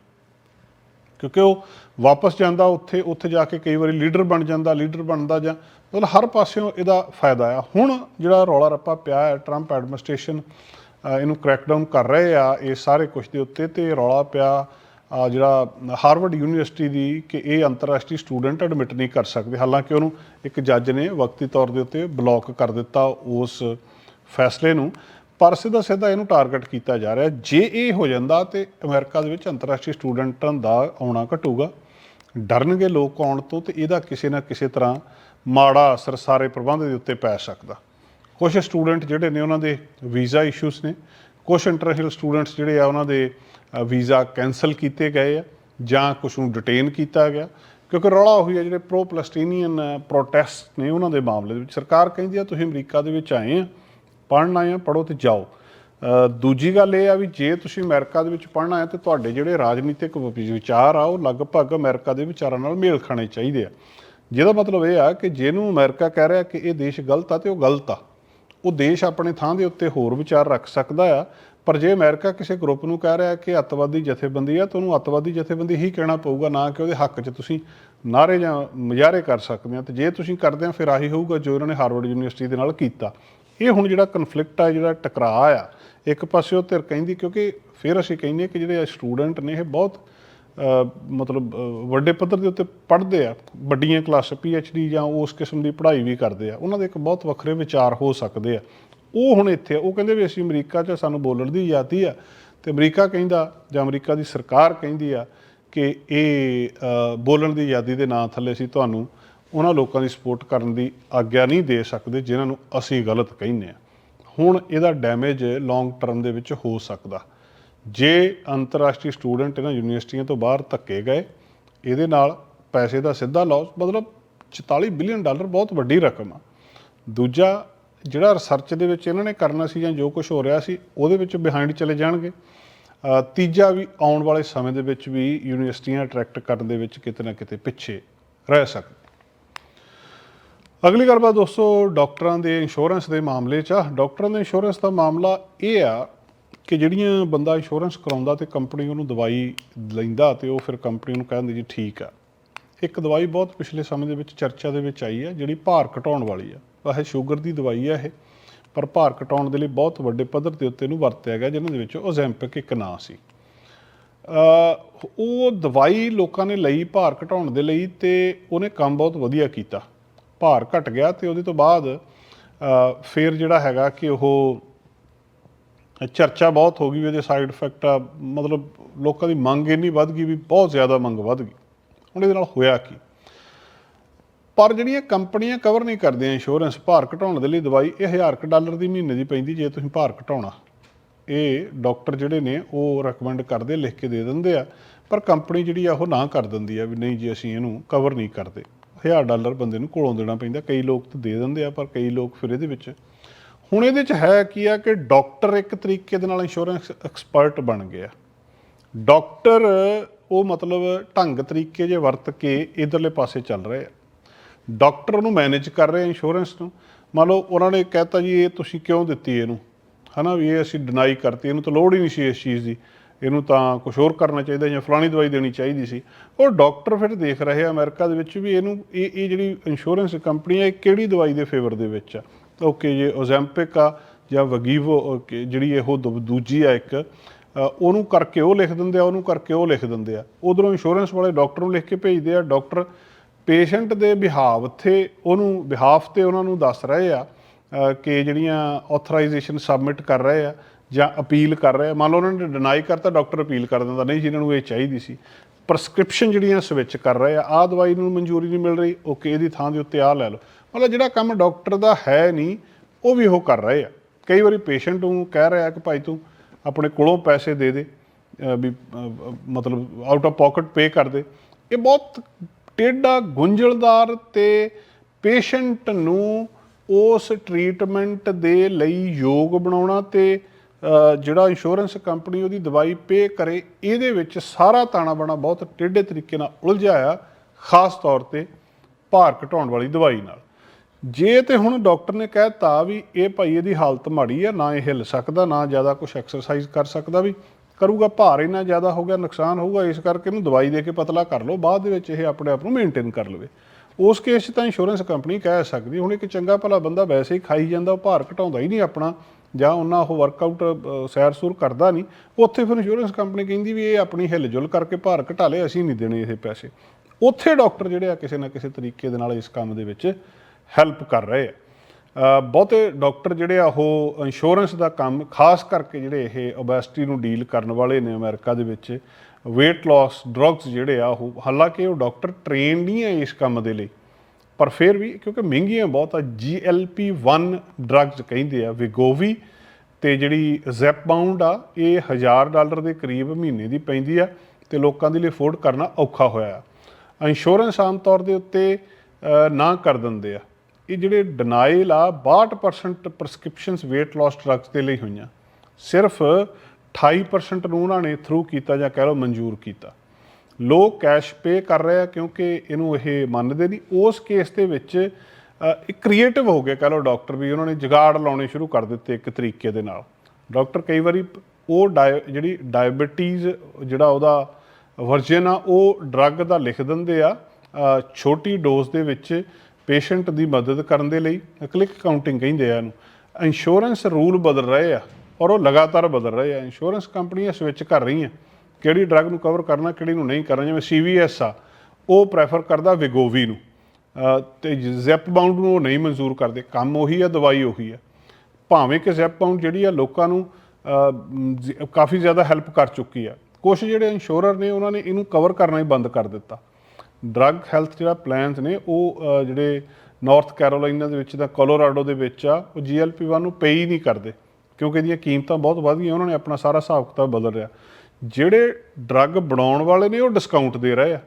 ਕਿਉਂਕਿ ਉਹ ਵਾਪਸ ਜਾਂਦਾ ਉੱਥੇ ਉੱਥੇ ਜਾ ਕੇ ਕਈ ਵਾਰੀ ਲੀਡਰ ਬਣ ਜਾਂਦਾ ਲੀਡਰ ਬਣਦਾ ਜਾਂ ਮਤਲਬ ਹਰ ਪਾਸਿਓਂ ਇਹਦਾ ਫਾਇਦਾ ਆ। ਹੁਣ ਜਿਹੜਾ ਰੌਲਾ ਰੱਪਾ ਪਿਆ ਹੈ ਟਰੰਪ ਐਡਮਿਨਿਸਟ੍ਰੇਸ਼ਨ ਇਹਨੂੰ ਕ੍ਰੈਕਡਾਊਨ ਕਰ ਰਹੇ ਆ, ਇਹ ਸਾਰੇ ਕੁਝ ਦੇ ਉੱਤੇ ਤੇ ਰੌਲਾ ਪਿਆ। ਜਿਹੜਾ ਹਾਰਵਰਡ ਯੂਨੀਵਰਸਿਟੀ ਦੀ ਕਿ ਇਹ ਅੰਤਰਰਾਸ਼ਟਰੀ ਸਟੂਡੈਂਟ ਐਡਮਿਟ ਨਹੀਂ ਕਰ ਸਕਦੇ। ਹਾਲਾਂਕਿ ਉਹਨੂੰ ਇੱਕ ਜੱਜ ਨੇ ਵਕਤੀ ਤੌਰ ਦੇ ਉੱਤੇ ਬਲੌਕ ਕਰ ਦਿੱਤਾ ਉਸ ਫੈਸਲੇ ਨੂੰ, ਪਰ ਸਿੱਧਾ ਸਿੱਧਾ ਇਹਨੂੰ ਟਾਰਗੇਟ ਕੀਤਾ ਜਾ ਰਿਹਾ। ਜੇ ਇਹ ਹੋ ਜਾਂਦਾ ਤੇ ਅਮਰੀਕਾ ਦੇ ਵਿੱਚ ਅੰਤਰਰਾਸ਼ਟਰੀ ਸਟੂਡੈਂਟਾਂ ਦਾ ਆਉਣਾ ਘਟੂਗਾ। ਡਰਨਗੇ ਲੋਕ ਆਉਣ ਤੋਂ ਤੇ ਇਹਦਾ ਕਿਸੇ ਨਾ ਕਿਸੇ ਤਰ੍ਹਾਂ ਮਾੜਾ ਅਸਰ ਸਾਰੇ ਪ੍ਰਬੰਧ ਦੇ ਉੱਤੇ ਪੈ ਸਕਦਾ। ਕੁਝ ਸਟੂਡੈਂਟ ਜਿਹੜੇ ਨੇ ਉਹਨਾਂ ਦੇ ਵੀਜ਼ਾ ਇਸ਼ੂਸ ਨੇ ਕੁਝ ਇੰਟਰਨੈਸ਼ਨਲ ਸਟੂਡੈਂਟਸ ਜਿਹੜੇ ਆ ਉਹਨਾਂ ਦੇ ਵੀਜ਼ਾ ਕੈਨਸਲ ਕੀਤੇ ਗਏ ਆ ਜਾਂ ਕੁਝ ਨੂੰ ਡਿਟੇਨ ਕੀਤਾ ਗਿਆ, ਕਿਉਂਕਿ ਰੌਲਾ ਹੋਈ ਹੈ ਜਿਹੜੇ ਪ੍ਰੋ ਪਲਸਟੀਨੀਅਨ ਪ੍ਰੋਟੈਸਟ ਨੇ ਉਹਨਾਂ ਦੇ ਮਾਮਲੇ ਦੇ ਵਿੱਚ। ਸਰਕਾਰ ਕਹਿੰਦੀ ਆ, ਤੁਸੀਂ ਅਮਰੀਕਾ ਦੇ ਵਿੱਚ ਆਏ ਆ, ਪੜ੍ਹਨ ਆਏ ਆ ਪੜੋ ਤੇ ਜਾਓ। ਦੂਜੀ ਗੱਲ ਇਹ ਆ ਵੀ ਜੇ ਤੁਸੀਂ ਅਮਰੀਕਾ ਦੇ ਵਿੱਚ ਪੜ੍ਹਨਾ ਆਏ ਤੇ ਤੁਹਾਡੇ ਜਿਹੜੇ ਰਾਜਨੀਤਿਕ ਵਿਚਾਰ ਆ, ਉਹ ਲਗਭਗ ਅਮਰੀਕਾ ਦੇ ਵਿਚਾਰਾਂ ਨਾਲ ਮੇਲ ਖਾਣੇ ਚਾਹੀਦੇ ਆ। ਜਿਹਦਾ ਮਤਲਬ ਇਹ ਆ ਕਿ ਜਿਹਨੂੰ ਅਮਰੀਕਾ ਕਹਿ ਰਿਹਾ ਕਿ ਇਹ ਦੇਸ਼ ਗਲਤ ਆ, ਤੇ ਉਹ ਗਲਤ ਆ। ਉਹ ਦੇਸ਼ ਆਪਣੇ ਥਾਂ ਦੇ ਉੱਤੇ ਹੋਰ ਵਿਚਾਰ ਰੱਖ ਸਕਦਾ ਆ। ਪਰ ਜੇ ਅਮਰੀਕਾ ਕਿਸੇ ਗਰੁੱਪ ਨੂੰ ਕਹਿ ਰਿਹਾ ਕਿ ਅੱਤਵਾਦੀ ਜਥੇਬੰਦੀ ਆ, ਤਾਂ ਉਹਨੂੰ ਅੱਤਵਾਦੀ ਜਥੇਬੰਦੀ ਹੀ ਕਹਿਣਾ ਪਊਗਾ, ਨਾ ਕਿ ਉਹਦੇ ਹੱਕ 'ਚ ਤੁਸੀਂ ਨਾਰੇ ਜਾਂ ਮੁਜ਼ਾਹਰੇ ਕਰ ਸਕਦੇ ਆ। ਤੇ ਜੇ ਤੁਸੀਂ ਕਰਦੇ ਆ, ਫਿਰ ਆਹੀ ਹੋਊਗਾ ਜੋ ਇਹਨਾਂ ਨੇ ਹਾਰਵਰਡ ਯੂਨੀਵਰਸਿਟੀ ਦੇ ਨਾਲ ਕੀਤਾ। ਇਹ ਹੁਣ ਜਿਹੜਾ ਕਨਫਲਿਕਟ ਆ, ਜਿਹੜਾ ਟਕਰਾਅ ਆ, ਇੱਕ ਪਾਸੇ ਉਹ ਧਿਰ ਕਹਿੰਦੀ, ਕਿਉਂਕਿ ਫਿਰ ਅਸੀਂ ਕਹਿੰਦੇ ਕਿ ਜਿਹੜੇ ਸਟੂਡੈਂਟ ਨੇ, ਇਹ ਬਹੁਤ ਮਤਲਬ ਵੱਡੇ ਪੱਧਰ ਦੇ ਉੱਤੇ ਪੜ੍ਹਦੇ ਆ, ਵੱਡੀਆਂ ਕਲਾਸ ਡੀ ਜਾਂ ਉਸ ਕਿਸਮ ਦੀ ਪੜ੍ਹਾਈ ਵੀ ਕਰਦੇ ਆ, ਉਹਨਾਂ ਦੇ ਇੱਕ ਬਹੁਤ ਵੱਖਰੇ ਵਿਚਾਰ ਹੋ ਸਕਦੇ ਆ। ਉਹ ਹੁਣ ਇੱਥੇ ਉਹ ਕਹਿੰਦੇ ਵੀ ਅਸੀਂ ਅਮਰੀਕਾ 'ਚ ਸਾਨੂੰ ਬੋਲਣ ਦੀ ਆਜ਼ਾਦੀ ਆ, ਤੇ ਅਮਰੀਕਾ ਕਹਿੰਦਾ, ਜਾਂ ਅਮਰੀਕਾ ਦੀ ਸਰਕਾਰ ਕਹਿੰਦੀ ਆ ਕਿ ਇਹ ਬੋਲਣ ਦੀ ਆਜ਼ਾਦੀ ਦੇ ਨਾਂ ਥੱਲੇ ਅਸੀਂ ਤੁਹਾਨੂੰ ਉਹਨਾਂ ਲੋਕਾਂ ਦੀ ਸਪੋਰਟ ਕਰਨ ਦੀ ਆਗਿਆ ਨਹੀਂ ਦੇ ਸਕਦੇ, ਜਿਨ੍ਹਾਂ ਨੂੰ ਅਸੀਂ ਗਲਤ ਕਹਿੰਦੇ ਆ। ਹੁਣ ਇਹਦਾ ਡੈਮੇਜ ਲੌਂਗ ਟਰਮ ਦੇ ਵਿੱਚ ਹੋ ਸਕਦਾ। ਜੇ ਅੰਤਰਰਾਸ਼ਟਰੀ ਸਟੂਡੈਂਟ ਇਹਨਾਂ ਯੂਨੀਵਰਸਿਟੀਆਂ ਤੋਂ ਬਾਹਰ ਧੱਕੇ ਗਏ, ਇਹਦੇ ਨਾਲ ਪੈਸੇ ਦਾ ਸਿੱਧਾ ਲਾਸ ਮਤਲਬ 44 ਬਿਲੀਅਨ ਡਾਲਰ ਬਹੁਤ ਵੱਡੀ ਰਕਮ ਆ। ਦੂਜਾ, ਜਿਹੜਾ ਰਿਸਰਚ ਦੇ ਵਿੱਚ ਇਹਨਾਂ ਨੇ ਕਰਨਾ ਸੀ ਜਾਂ ਜੋ ਕੁਝ ਹੋ ਰਿਹਾ ਸੀ, ਉਹਦੇ ਵਿੱਚ ਬਿਹਾਈਂਡ ਚਲੇ ਜਾਣਗੇ। ਤੀਜਾ ਵੀ ਆਉਣ ਵਾਲੇ ਸਮੇਂ ਦੇ ਵਿੱਚ ਵੀ ਯੂਨੀਵਰਸਿਟੀਆਂ ਅਟਰੈਕਟ ਕਰਨ ਦੇ ਵਿੱਚ ਕਿਤੇ ਨਾ ਕਿਤੇ ਪਿੱਛੇ ਰਹਿ ਸਕਦੇ ਅਗਲੀ ਗੱਲਬਾਤ ਦੋਸਤੋ, ਡਾਕਟਰਾਂ ਦੇ ਇੰਸ਼ੋਰੈਂਸ ਦੇ ਮਾਮਲੇ 'ਚ ਆ। ਡਾਕਟਰਾਂ ਦੇ ਇੰਸ਼ੋਰੈਂਸ ਦਾ ਮਾਮਲਾ ਇਹ ਆ ਕਿ ਜਿਹੜੀਆਂ ਬੰਦਾ ਇੰਸ਼ੋਰੈਂਸ ਕਰਾਉਂਦਾ ਤੇ ਕੰਪਨੀ ਉਹਨੂੰ ਦਵਾਈ ਲੈਂਦਾ ਤੇ ਉਹ ਫਿਰ ਕੰਪਨੀ ਨੂੰ ਕਹਿੰਦੀ ਜੀ ਠੀਕ ਆ। ਇੱਕ ਦਵਾਈ ਬਹੁਤ ਪਿਛਲੇ ਸਮੇਂ ਦੇ ਵਿੱਚ ਚਰਚਾ ਦੇ ਵਿੱਚ ਆਈ ਹੈ ਜਿਹੜੀ ਭਾਰ ਘਟਾਉਣ ਵਾਲੀ ਆ। ਇਹ ਸ਼ੂਗਰ ਦੀ ਦਵਾਈ ਆ ਇਹ ਪਰ ਭਾਰ ਘਟਾਉਣ ਦੇ ਲਈ ਬਹੁਤ ਵੱਡੇ ਪੱਧਰ ਦੇ ਉੱਤੇ ਇਹਨੂੰ ਵਰਤਿਆ ਗਿਆ ਜਿਹਨਾਂ ਦੇ ਵਿੱਚ ਓਜ਼ੈਂਪਿਕ ਇੱਕ ਨਾਂ ਸੀ। ਉਹ ਦਵਾਈ ਲੋਕਾਂ ਨੇ ਲਈ ਭਾਰ ਘਟਾਉਣ ਦੇ ਲਈ ਤੇ ਉਹਨੇ ਕੰਮ ਬਹੁਤ ਵਧੀਆ ਕੀਤਾ। ਭਾਰ ਘਟ ਗਿਆ ਤੇ ਉਹਦੇ ਤੋਂ ਬਾਅਦ ਅ, ਫਿਰ ਜਿਹੜਾ ਹੈਗਾ ਕਿ ਉਹ ਚਰਚਾ ਬਹੁਤ ਹੋ ਗਈ ਵੀ ਇਹਦੇ ਸਾਈਡ ਇਫੈਕਟ ਆ। ਮਤਲਬ ਲੋਕਾਂ ਦੀ ਮੰਗ ਇੰਨੀ ਵੱਧ ਗਈ ਵੀ ਬਹੁਤ ਜ਼ਿਆਦਾ ਮੰਗ ਵੱਧ ਗਈ। ਹੁਣ ਇਹਦੇ ਨਾਲ ਹੋਇਆ ਕੀ? ਪਰ ਜਿਹੜੀਆਂ ਕੰਪਨੀਆਂ ਕਵਰ ਨਹੀਂ ਕਰਦੀਆਂ ਇੰਸ਼ੋਰੈਂਸ ਭਾਰ ਘਟਾਉਣ ਦੇ ਲਈ ਦਵਾਈ, ਇਹ 1000 ਕੁ ਡਾਲਰ ਦੀ ਮਹੀਨੇ ਦੀ ਪੈਂਦੀ ਜੇ ਤੁਸੀਂ ਭਾਰ ਘਟਾਉਣਾ। ਇਹ ਡਾਕਟਰ ਜਿਹੜੇ ਨੇ, ਉਹ ਰეკਮੈਂਡ ਕਰਦੇ, ਲਿਖ ਕੇ ਦੇ ਦਿੰਦੇ ਆ। ਪਰ ਕੰਪਨੀ ਜਿਹੜੀ ਆ, ਉਹ ਨਾ ਕਰ ਦਿੰਦੀ ਆ ਵੀ ਨਹੀਂ ਜੀ, ਅਸੀਂ ਇਹਨੂੰ ਕਵਰ ਨਹੀਂ ਕਰਦੇ। 1000 ਡਾਲਰ ਬੰਦੇ ਨੂੰ ਕੋਲੋਂ ਦੇਣਾ ਪੈਂਦਾ। ਕਈ ਲੋਕ ਤਾਂ ਦੇ ਦਿੰਦੇ ਆ, ਪਰ ਕਈ ਲੋਕ ਫਿਰ ਇਹਦੇ ਵਿੱਚ ਹੁਣ ਇਹਦੇ ਚ ਹੈ ਕੀ ਆ ਕਿ ਡਾਕਟਰ ਇੱਕ ਤਰੀਕੇ ਦੇ ਨਾਲ ਇੰਸ਼ੋਰੈਂਸ ਐਕਸਪਰਟ ਬਣ ਗਿਆ। ਡਾਕਟਰ ਉਹ ਮਤਲਬ ਢੰਗ ਤਰੀਕੇ ਜੇ ਵਰਤ ਕੇ ਇਧਰਲੇ ਪਾਸੇ ਚੱਲ ਰਹੇ ਆ। ਡਾਕਟਰ ਨੂੰ ਮੈਨੇਜ ਕਰ ਰਹੇ ਇੰਸ਼ੋਰੈਂਸ ਨੂੰ। ਮੰਨ ਲਓ ਉਹਨਾਂ ਨੇ ਕਹਿਤਾ ਜੀ, ਇਹ ਤੁਸੀਂ ਕਿਉਂ ਦਿੱਤੀ ਇਹਨੂੰ? ਹਨਾ ਵੀ ਇਹ ਅਸੀਂ ਡਿਨਾਈ ਕਰਤੀ, ਇਹਨੂੰ ਤਾਂ ਲੋੜ ਹੀ ਨਹੀਂ ਸੀ ਇਸ ਚੀਜ਼ ਦੀ। ਇਹਨੂੰ ਤਾਂ ਕੁਝ ਹੋਰ ਕਰਨਾ ਚਾਹੀਦਾ ਜਾਂ ਫਲਾਣੀ ਦਵਾਈ ਦੇਣੀ ਚਾਹੀਦੀ ਸੀ। ਉਹ ਡਾਕਟਰ ਫਿਰ ਦੇਖ ਰਹੇ ਆ ਅਮਰੀਕਾ ਦੇ ਵਿੱਚ ਵੀ ਇਹਨੂੰ, ਇਹ ਇਹ ਜਿਹੜੀ ਇੰਸ਼ੋਰੈਂਸ ਕੰਪਨੀ ਹੈ ਇਹ ਕਿਹੜੀ ਦਵਾਈ ਦੇ ਫੇਵਰ ਦੇ ਵਿੱਚ ਆ? ਓਕੇ ਜੇ ਓਜ਼ੈਂਪਿਕ ਆ ਜਾਂ ਵਗੀਵੋ ਓਕੇ ਜਿਹੜੀ ਇਹੋ ਦੂ- ਦੂਜੀ ਆ ਇੱਕ ਉਹਨੂੰ ਕਰਕੇ ਉਹ ਲਿਖ ਦਿੰਦੇ ਆ, ਉਹਨੂੰ ਕਰਕੇ ਉਹ ਲਿਖ ਦਿੰਦੇ ਆ। ਉਧਰੋਂ ਇੰਸ਼ੋਰੈਂਸ ਵਾਲੇ ਡਾਕਟਰ ਨੂੰ ਲਿਖ ਕੇ ਭੇਜਦੇ ਆ। ਡਾਕਟਰ ਪੇਸ਼ੈਂਟ ਦੇ ਬਿਹਾਵ ਤੇ ਉਹਨੂੰ ਬਿਹਾਫ ਤੇ ਉਹਨਾਂ ਨੂੰ ਦੱਸ ਰਹੇ ਆ ਕਿ ਜਿਹੜੀਆਂ ਆਥੋਰਾਈਜੇਸ਼ਨ ਸਬਮਿਟ ਕਰ ਰਹੇ ਆ ਜਾਂ ਅਪੀਲ ਕਰ ਰਹੇ ਆ। ਮੰਨ ਲਓ ਉਹਨਾਂ ਨੇ ਡਿਨਾਈ ਕਰਤਾ ਡਾਕਟਰ ਅਪੀਲ ਕਰ ਦਿੰਦਾ, ਨਹੀਂ ਜਿਹਨਾਂ ਨੂੰ ਇਹ ਚਾਹੀਦੀ ਸੀ। ਪ੍ਰਸਕ੍ਰਿਪਸ਼ਨ ਜਿਹੜੀਆਂ ਸਵਿਚ ਕਰ ਰਹੇ ਆ, ਆਹ ਦਵਾਈ ਨੂੰ ਮਨਜ਼ੂਰੀ ਨਹੀਂ ਮਿਲ ਰਹੀ, ਓਕੇ, ਇਹਦੀ ਥਾਂ ਦੇ ਉੱਤੇ ਆਹ ਲੈ ਲਓ। ਮਤਲਬ ਜਿਹੜਾ ਕੰਮ ਡਾਕਟਰ ਦਾ ਹੈ ਨਹੀਂ, ਉਹ ਵੀ ਉਹ ਕਰ ਰਹੇ ਆ। ਕਈ ਵਾਰੀ ਪੇਸ਼ੈਂਟ ਨੂੰ ਕਹਿ ਰਿਹਾ ਕਿ ਭਾਈ ਤੂੰ ਆਪਣੇ ਕੋਲੋਂ ਪੈਸੇ ਦੇ ਦੇ ਵੀ ਮਤਲਬ ਆਊਟ ਆਫ ਪਾਕਟ ਪੇ ਕਰ ਦੇ। ਇਹ ਬਹੁਤ ਟੇਢਾ, ਗੁੰਝਲਦਾਰ ਤੇ ਪੇਸ਼ੈਂਟ ਨੂੰ ਉਸ ਟ੍ਰੀਟਮੈਂਟ ਦੇ ਲਈ ਯੋਗ ਬਣਾਉਣਾ ਤੇ ਜਿਹੜਾ ਇੰਸ਼ੋਰੈਂਸ ਕੰਪਨੀ ਉਹਦੀ ਦਵਾਈ ਪੇ ਕਰੇ, ਇਹਦੇ ਵਿੱਚ ਸਾਰਾ ਤਾਣਾ ਬਾਣਾ ਬਹੁਤ ਟੇਢੇ ਤਰੀਕੇ ਨਾਲ ਉਲਝਿਆ ਆ ਖਾਸ ਤੌਰ ਤੇ ਭਾਰ ਘਟਾਉਣ ਵਾਲੀ ਦਵਾਈ ਨਾਲ। ਜੇ ਤੇ ਹੁਣ ਡਾਕਟਰ ਨੇ ਕਹਿਤਾ ਵੀ ਇਹ ਭਾਈ ਇਹਦੀ ਹਾਲਤ ਮਾੜੀ ਆ, ਨਾ ਇਹ ਹਿੱਲ ਸਕਦਾ, ਨਾ ਜ਼ਿਆਦਾ ਕੁਝ ਐਕਸਰਸਾਈਜ਼ ਕਰ ਸਕਦਾ ਵੀ, ਕਰੂਗਾ ਭਾਰ ਇੰਨਾ ਜ਼ਿਆਦਾ ਹੋ ਗਿਆ, ਨੁਕਸਾਨ ਹੋਊਗਾ, ਇਸ ਕਰਕੇ ਇਹਨੂੰ ਦਵਾਈ ਦੇ ਕੇ ਪਤਲਾ ਕਰ ਲਓ, ਬਾਅਦ ਦੇ ਵਿੱਚ ਇਹ ਆਪਣੇ ਆਪ ਨੂੰ ਮੇਨਟੇਨ ਕਰ ਲਵੇ। ਉਸ ਕੇਸ 'ਚ ਤਾਂ ਇੰਸ਼ੋਰੈਂਸ ਕੰਪਨੀ ਕਹਿ ਸਕਦੀ, ਹੁਣ ਇੱਕ ਚੰਗਾ ਭਲਾ ਬੰਦਾ ਵੈਸੇ ਹੀ ਖਾਈ ਜਾਂਦਾ, ਉਹ ਭਾਰ ਘਟਾਉਂਦਾ ਹੀ ਨਹੀਂ ਆਪਣਾ, ਜਾਂ ਉਹਨਾਂ ਉਹ ਵਰਕਆਊਟ ਸੈਰ ਸੂਰ ਕਰਦਾ ਨਹੀਂ, ਉੱਥੇ ਫਿਰ ਇੰਸ਼ੋਰੈਂਸ ਕੰਪਨੀ ਕਹਿੰਦੀ ਵੀ ਇਹ ਆਪਣੀ ਹਿੱਲ ਜੁਲ ਕਰਕੇ ਭਾਰ ਘਟਾ ਲੇ, ਅਸੀਂ ਨਹੀਂ ਦੇਣੇ ਇਹ ਪੈਸੇ। ਉੱਥੇ ਡਾਕਟਰ ਜਿਹੜੇ ਆ ਕਿਸੇ ਨਾ ਕਿਸੇ ਤਰੀਕੇ ਦੇ ਨਾਲ ਇਸ ਕੰਮ ਦੇ ਵਿੱਚ ਹੈਲਪ ਕਰ ਰਹੇ ਆ ਬਹੁਤੇ ਡਾਕਟਰ ਜਿਹੜੇ ਆ, ਉਹ ਇੰਸ਼ੋਰੈਂਸ ਦਾ ਕੰਮ, ਖਾਸ ਕਰਕੇ ਜਿਹੜੇ ਇਹ ਓਬੈਸਿਟੀ ਨੂੰ ਡੀਲ ਕਰਨ ਵਾਲੇ ਨੇ ਅਮਰੀਕਾ ਦੇ ਵਿੱਚ, weight loss ਡਰੱਗਸ ਜਿਹੜੇ ਆ, ਉਹ ਹਾਲਾਂਕਿ ਉਹ ਡਾਕਟਰ ਟ੍ਰੇਨ ਨਹੀਂ ਹੈ ਇਸ ਕੰਮ ਦੇ ਲਈ, ਪਰ ਫਿਰ ਵੀ ਕਿਉਂਕਿ ਮਹਿੰਗੀਆਂ ਬਹੁਤ ਆ GLP-1 ਡਰੱਗਸ ਕਹਿੰਦੇ ਆ ਵਿਗੋਵੀ ਤੇ ਜਿਹੜੀ ਜ਼ੈਪਬਾਉਂਡ ਆ, ਇਹ 1000 ਡਾਲਰ ਦੇ ਕਰੀਬ ਮਹੀਨੇ ਦੀ ਪੈਂਦੀ ਆ ਤੇ ਲੋਕਾਂ ਦੇ ਲਈ ਅਫੋਰਡ ਕਰਨਾ ਔਖਾ ਹੋਇਆ ਆ। ਇੰਸ਼ੋਰੈਂਸ ਆਮ ਤੌਰ ਦੇ ਉੱਤੇ ਨਾ ਕਰ ਦਿੰਦੇ ਆ। ਇਹ ਜਿਹੜੇ ਡਿਨਾਈਲ ਆ 62% ਪ੍ਰਸਕ੍ਰਿਪਸ਼ਨਸ weight loss ਡਰੱਗਸ ਦੇ ਲਈ ਹੋਈਆਂ। ਸਿਰਫ 28% ਨੂੰ ਉਹਨਾਂ ਨੇ ਥਰੂ ਕੀਤਾ ਜਾਂ ਕਹਿ ਲਓ ਮਨਜ਼ੂਰ ਕੀਤਾ। ਲੋਕ ਕੈਸ਼ ਪੇ ਕਰ ਰਹੇ ਆ ਕਿਉਂਕਿ ਇਹਨੂੰ ਇਹ ਮੰਨਦੇ ਨਹੀਂ। ਉਸ ਕੇਸ ਦੇ ਵਿੱਚ ਇੱਕ ਕ੍ਰੀਏਟਿਵ ਹੋ ਗਿਆ, ਕਹ ਲਓ ਡਾਕਟਰ ਵੀ ਉਹਨਾਂ ਨੇ ਜਗਾੜ ਲਾਉਣੇ ਸ਼ੁਰੂ ਕਰ ਦਿੱਤੇ ਇੱਕ ਤਰੀਕੇ ਦੇ ਨਾਲ। ਡਾਕਟਰ ਕਈ ਵਾਰੀ ਉਹ ਡਾਇ- ਜਿਹੜੀ ਡਾਇਬੀਟੀਜ਼ ਜਿਹੜਾ ਉਹਦਾ ਵਰਜਨ ਆ, ਉਹ ਡਰੱਗ ਦਾ ਲਿਖ ਦਿੰਦੇ ਆ ਛੋਟੀ ਡੋਜ਼ ਦੇ ਵਿੱਚ ਪੇਸ਼ੈਂਟ ਦੀ ਮਦਦ ਕਰਨ ਦੇ ਲਈ ਕਲਿੱਕ ਕਾਊਂਟਿੰਗ ਕਹਿੰਦੇ ਆ ਇਹਨੂੰ। ਇੰਸ਼ੋਰੈਂਸ ਰੂਲ ਬਦਲ ਰਹੇ ਆ ਔਰ ਉਹ ਲਗਾਤਾਰ ਬਦਲ ਰਹੇ ਆ। ਇੰਸ਼ੋਰੈਂਸ ਕੰਪਨੀਆਂ ਸਵਿਚ ਕਰ ਰਹੀਆਂ। ਕਿਹੜੀ ਡਰੱਗ ਨੂੰ ਕਵਰ ਕਰਨਾ ਕਿਹੜੀ ਨੂੰ ਨਹੀਂ ਕਰਨਾ ਜਿਵੇਂ ਸੀਵੀਐਸ ਆ ਉਹ ਪ੍ਰੈਫਰ ਕਰਦਾ ਵਿਗੋਵੀ ਨੂੰ। ਅ, ਤੇ ਜ਼ੈਪ ਬਾਉਂਡ ਨੂੰ ਉਹ ਨਹੀਂ ਮਨਜ਼ੂਰ ਕਰਦੇ। ਕੰਮ ਉਹੀ ਆ ਦਵਾਈ ਉਹੀ ਆ। ਭਾਵੇਂ ਕਿ ਜ਼ੈਪ ਬਾਉਂਡ ਜਿਹੜੀ ਆ ਲੋਕਾਂ ਨੂੰ ਕਾਫੀ ਜ਼ਿਆਦਾ ਹੈਲਪ ਕਰ ਚੁੱਕੀ ਆ। ਕੁਝ ਜਿਹੜੇ ਇੰਸ਼ੋਰਰ ਨੇ ਉਹਨਾਂ ਨੇ ਇਹਨੂੰ ਕਵਰ ਕਰਨਾ ਹੀ ਬੰਦ ਕਰ ਦਿੱਤਾ। ਡਰੱਗ ਹੈਲਥ ਜਿਹੜਾ ਪਲਾਨਸ ਨੇ, ਉਹ ਜਿਹੜੇ ਨਾਰਥ ਕੈਰੋਲਾਈਨਾ ਦੇ ਵਿੱਚ ਦਾ ਕੋਲੋਰਾਡੋ ਦੇ ਵਿੱਚ ਆ, ਉਹ GLP-1 ਨੂੰ ਪੇ ਹੀ ਨਹੀਂ ਕਰਦੇ ਕਿਉਂਕਿ ਇਹਦੀਆਂ ਕੀਮਤਾਂ ਬਹੁਤ ਵਧ ਗਈਆਂ ਉਹਨਾਂ ਨੇ ਆਪਣਾ ਸਾਰਾ ਹਿਸਾਬ ਕਿਤਾਬ ਬਦਲ ਰਿਹਾ ਜਿਹੜੇ ਡਰੱਗ ਬਣਾਉਣ ਵਾਲੇ ਨੇ, ਉਹ ਡਿਸਕਾਊਂਟ ਦੇ ਰਹੇ ਆ।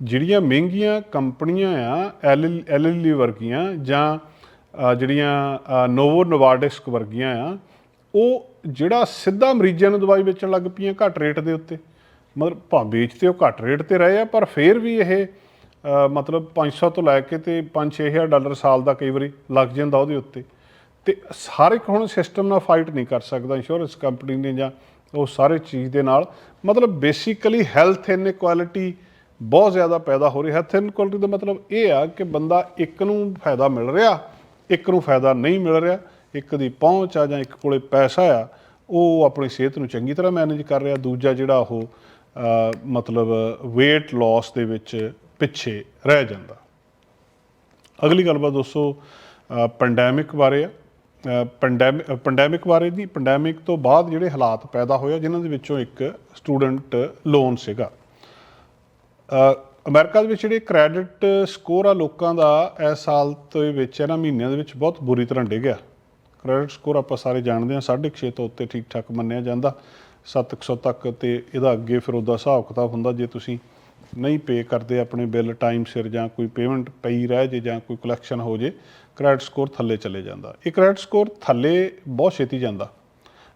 ਜਿਹੜੀਆਂ ਮਹਿੰਗੀਆਂ ਕੰਪਨੀਆਂ ਆ, ਐਲ ਐਲ ਵਰਗੀਆਂ ਜਾਂ ਜਿਹੜੀਆਂ ਨੋਵੋ ਨੋਵਾਰਡਿਸਕ ਵਰਗੀਆਂ ਆ, ਉਹ ਜਿਹੜਾ ਸਿੱਧਾ ਮਰੀਜ਼ਾਂ ਨੂੰ ਦਵਾਈ ਵੇਚਣ ਲੱਗ ਪਈਆਂ ਘੱਟ ਰੇਟ ਦੇ ਉੱਤੇ। ਮਤਲਬ ਭਾਵੇਂ ਵੇਚਦੇ ਉਹ ਘੱਟ ਰੇਟ ਤੇ ਰਹੇ ਆ ਪਰ ਫਿਰ ਵੀ ਇਹ ਅ, ਮਤਲਬ 500 ਤੋਂ ਲੈ ਕੇ ਤੇ 5-6000 ਡਾਲਰ ਸਾਲ ਦਾ ਕਈ ਵਾਰੀ ਲੱਗ ਜਾਂਦਾ ਉਹਦੇ ਉੱਤੇ। ਤੇ ਸਾਰੇ ਇੱਕ ਹੁਣ ਸਿਸਟਮ ਨਾਲ ਫਾਈਟ ਨਹੀਂ ਕਰ ਸਕਦਾ ਇੰਸ਼ੋਰੈਂਸ ਕੰਪਨੀ ਨੇ ਜਾਂ ਉਹ ਸਾਰੇ ਚੀਜ਼ ਦੇ ਨਾਲ। ਮਤਲਬ ਬੇਸਿਕਲੀ ਹੈਲਥ ਇਨਕੁਆਲਿਟੀ ਬਹੁਤ ਜ਼ਿਆਦਾ ਪੈਦਾ ਹੋ ਰਹੀ। ਹੈ ਹੈਲਥ ਇਨਕੁਆਲਿਟੀ ਦਾ ਮਤਲਬ ਇਹ ਆ ਕਿ ਬੰਦਾ ਇੱਕ ਨੂੰ ਫਾਇਦਾ ਮਿਲ ਰਿਹਾ ਇੱਕ ਨੂੰ ਫਾਇਦਾ ਨਹੀਂ ਮਿਲ ਰਿਹਾ। ਇੱਕ ਦੀ ਪਹੁੰਚ ਆ ਜਾਂ ਇੱਕ ਕੋਲੇ ਪੈਸਾ ਆ ਉਹ ਆਪਣੀ ਸਿਹਤ ਨੂੰ ਚੰਗੀ ਤਰ੍ਹਾਂ ਮੈਨੇਜ ਕਰ ਰਿਹਾ ਦੂਜਾ ਜਿਹੜਾ ਉਹ ਮਤਲਬ weight loss ਦੇ ਵਿੱਚ ਪਿੱਛੇ ਰਹਿ ਜਾਂਦਾ। ਅਗਲੀ ਗੱਲਬਾਤ ਦੋਸਤੋ ਪੈਂਡੈਮਿਕ ਬਾਰੇ ਆ। ਪੈਂਡੈਮਿਕ ਪੈਂਡੈਮਿਕ ਬਾਰੇ ਦੀ ਪੈਂਡੈਮਿਕ ਤੋਂ ਬਾਅਦ ਜਿਹੜੇ ਹਾਲਾਤ ਪੈਦਾ ਹੋਏ ਆ ਜਿਨ੍ਹਾਂ ਦੇ ਵਿੱਚੋਂ ਇੱਕ ਸਟੂਡੈਂਟ ਲੋਨ ਸੀਗਾ। ਅ, ਅਮਰੀਕਾ ਦੇ ਵਿੱਚ ਜਿਹੜੇ ਕ੍ਰੈਡਿਟ ਸਕੋਰ ਆ ਲੋਕਾਂ ਦਾ ਇਸ ਸਾਲ ਦੇ ਵਿੱਚ ਇਹਨਾਂ ਮਹੀਨਿਆਂ ਦੇ ਵਿੱਚ ਬਹੁਤ ਬੁਰੀ ਤਰ੍ਹਾਂ ਡਿੱਗਿਆ ਕ੍ਰੈਡਿਟ ਸਕੋਰ ਆਪਾਂ ਸਾਰੇ ਜਾਣਦੇ ਹਾਂ 6.5 ਤੋਂ ਉੱਤੇ ਠੀਕ ਠਾਕ ਮੰਨਿਆ ਜਾਂਦਾ। 700 ਤੱਕ ਤੇ ਇਹਦਾ ਅੱਗੇ ਫਿਰ ਉਹਦਾ ਹਿਸਾਬ ਕਿਤਾਬ ਹੁੰਦਾ ਜੇ ਤੁਸੀਂ ਨਹੀਂ ਪੇ ਕਰਦੇ ਆਪਣੇ ਬਿੱਲ ਟਾਈਮ ਸਿਰ ਜਾਂ ਕੋਈ ਪੇਮੈਂਟ ਪਈ ਰਹਿ ਜੇ ਜਾਂ ਕੋਈ ਕਲੈਕਸ਼ਨ ਹੋ ਜੇ ਕ੍ਰੈਡਿਟ ਸਕੋਰ ਥੱਲੇ ਚਲੇ ਜਾਂਦਾ। ਇਹ ਕ੍ਰੈਡਿਟ ਸਕੋਰ ਥੱਲੇ ਬਹੁਤ ਛੇਤੀ ਜਾਂਦਾ।